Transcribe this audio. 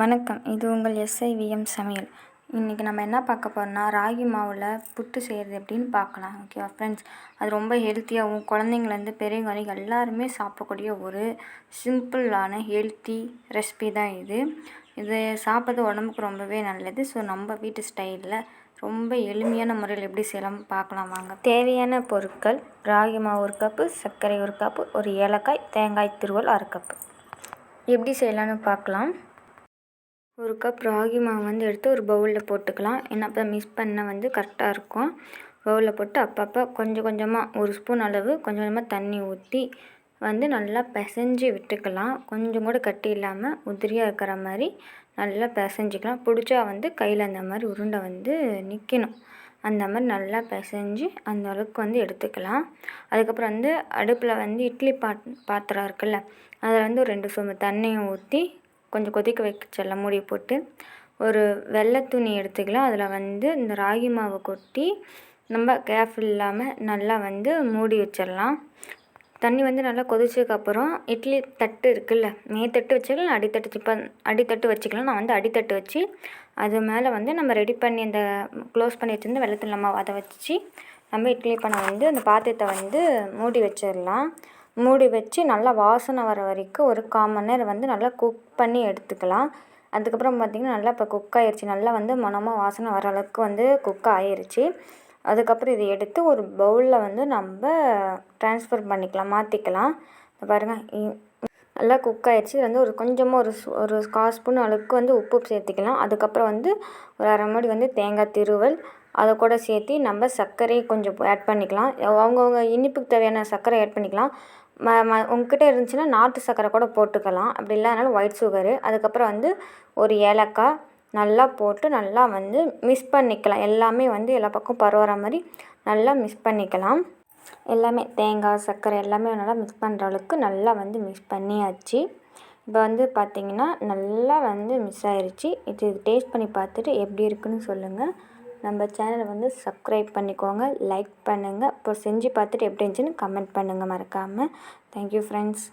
வணக்கம். இது உங்கள் எஸ்ஐவிஎம் சமையல். இன்றைக்கி நம்ம என்ன பார்க்க போகிறோம்னா ராகி மாவில் புட்டு செய்கிறது எப்படின்னு பார்க்கலாம் ஓகேவா ஃப்ரெண்ட்ஸ் அது ரொம்ப ஹெல்த்தியாகவும் குழந்தைங்கலேருந்து பெரியவங்க வரைக்கும் எல்லாருமே சாப்பிடக்கூடிய ஒரு சிம்பிளான ஹெல்த்தி ரெசிபி தான் இது. இது சாப்பிட்றது உடம்புக்கு ரொம்பவே நல்லது. ஸோ நம்ம வீட்டு ஸ்டைலில் ரொம்ப எளிமையான முறையில் எப்படி செய்யலாம் பார்க்கலாம் வாங்க. தேவையான பொருட்கள் ராகி மாவு ஒரு கப்பு சர்க்கரை ஒரு கப்பு ஒரு ஏலக்காய் தேங்காய் திருவல் அரை கப்பு எப்படி செய்யலான்னு பார்க்கலாம். ஒரு கப் ராகி மாவு வந்து எடுத்து ஒரு பவுலில் போட்டுக்கலாம். ஏன்னா அப்போ மிக்ஸ் பண்ண வந்து கரெக்டாக இருக்கும். பவுலில் போட்டு அப்பப்போ கொஞ்சம் கொஞ்சமாக ஒரு ஸ்பூன் அளவு கொஞ்சம் கொஞ்சமாக தண்ணி ஊற்றி வந்து நல்லா பிசைஞ்சு விட்டுக்கலாம். கொஞ்சம் கூட கட்டி இல்லாமல் உதிரியாக இருக்கிற மாதிரி நல்லா பிசைஞ்சிக்கலாம். பிடிச்சா வந்து கையில் அந்த மாதிரி உருண்டை வந்து நிற்கணும் அந்த மாதிரி நல்லா பிசைஞ்சு அந்த அளவுக்கு வந்து எடுத்துக்கலாம். அதுக்கப்புறம் வந்து அடுப்பில் வந்து இட்லி பாத் பாத்திரம் இருக்குல்ல அதில் வந்து ஒரு ரெண்டு சொம்பு தண்ணியை ஊற்றி கொஞ்சம் கொதிக்க வச்சிடலாம் மூடி போட்டு ஒரு வெள்ளை துணி எடுத்துக்கலாம். அதில் வந்து இந்த ராகி மாவை கொட்டி நம்ம கேர்ஃபுல் இல்லாமல் நல்லா வந்து மூடி வச்சிடலாம். தண்ணி வந்து நல்லா கொதிச்சதுக்கப்புறம் இட்லி தட்டு இருக்குல்ல மேத்தட்டு வச்சுக்கலாம் அடித்தட்டு இப்போ அடித்தட்டு வச்சுக்கலாம். நான் வந்து அடித்தட்டு வச்சு அது மேலே வந்து நம்ம ரெடி பண்ணி அந்த க்ளோஸ் பண்ணி வச்சுருந்து வெள்ளத்தில் நம்ம அதை வச்சு நம்ம இட்லி பண்ண வந்து அந்த பாத்திரத்தை வந்து மூடி வச்சிடலாம். மூடி வச்சு நல்லா வாசனை வர வரைக்கும் ஒரு கால் மணி நேரம் வந்து நல்லா குக் பண்ணி எடுத்துக்கலாம். அதுக்கப்புறம் பார்த்திங்கன்னா நல்லா இப்போ குக் ஆயிடுச்சு நல்லா வந்து மணமாக வாசனை வர அளவுக்கு வந்து குக் ஆயிடுச்சு அதுக்கப்புறம் இதை எடுத்து ஒரு பவுலில் வந்து நம்ம ட்ரான்ஸ்ஃபர் பண்ணிக்கலாம் மாற்றிக்கலாம் பாருங்கள் நல்லா குக் ஆகிடுச்சு இது வந்து ஒரு கொஞ்சமாக ஒரு ஒரு கால் ஸ்பூன் அளவுக்கு வந்து உப்பு சேர்த்துக்கலாம். அதுக்கப்புறம் வந்து ஒரு அரை மணி வந்து தேங்காய் திருவல். அதை கூட சேர்த்து நம்ம சர்க்கரையை கொஞ்சம் ஆட் பண்ணிக்கலாம். அவங்கவுங்க இனிப்புக்கு தேவையான சர்க்கரை ஆட் பண்ணிக்கலாம். ம ம உங்ககிட்ட இருந்துச்சுன்னா நாட்டு சர்க்கரை கூட போட்டுக்கலாம். அப்படி இல்லைனாலும் ஒயிட் சுகரு அதுக்கப்புறம் வந்து ஒரு ஏலக்காய் நல்லா போட்டு நல்லா வந்து மிக்ஸ் பண்ணிக்கலாம். எல்லாமே வந்து எல்லா பக்கம் பரவுற மாதிரி நல்லா மிக்ஸ் பண்ணிக்கலாம். எல்லாமே தேங்காய் சர்க்கரை எல்லாமே நல்லா மிக்ஸ் பண்ணுற அளவுக்கு நல்லா வந்து மிக்ஸ் பண்ணியாச்சு. இப்போ வந்து பார்த்திங்கன்னா நல்லா வந்து மிக்ஸ் ஆயிடுச்சு இது டேஸ்ட் பண்ணி பார்த்துட்டு எப்படி இருக்குன்னு சொல்லுங்கள் நம்ம சேனலை வந்து சப்ஸ்கிரைப் பண்ணிக்கோங்க லைக் பண்ணுங்கள் அப்போ செஞ்சு பார்த்துட்டு எப்படி இருந்துச்சுன்னு கமெண்ட் பண்ணுங்கள் மறக்காமல் தேங்க்யூ ஃப்ரெண்ட்ஸ்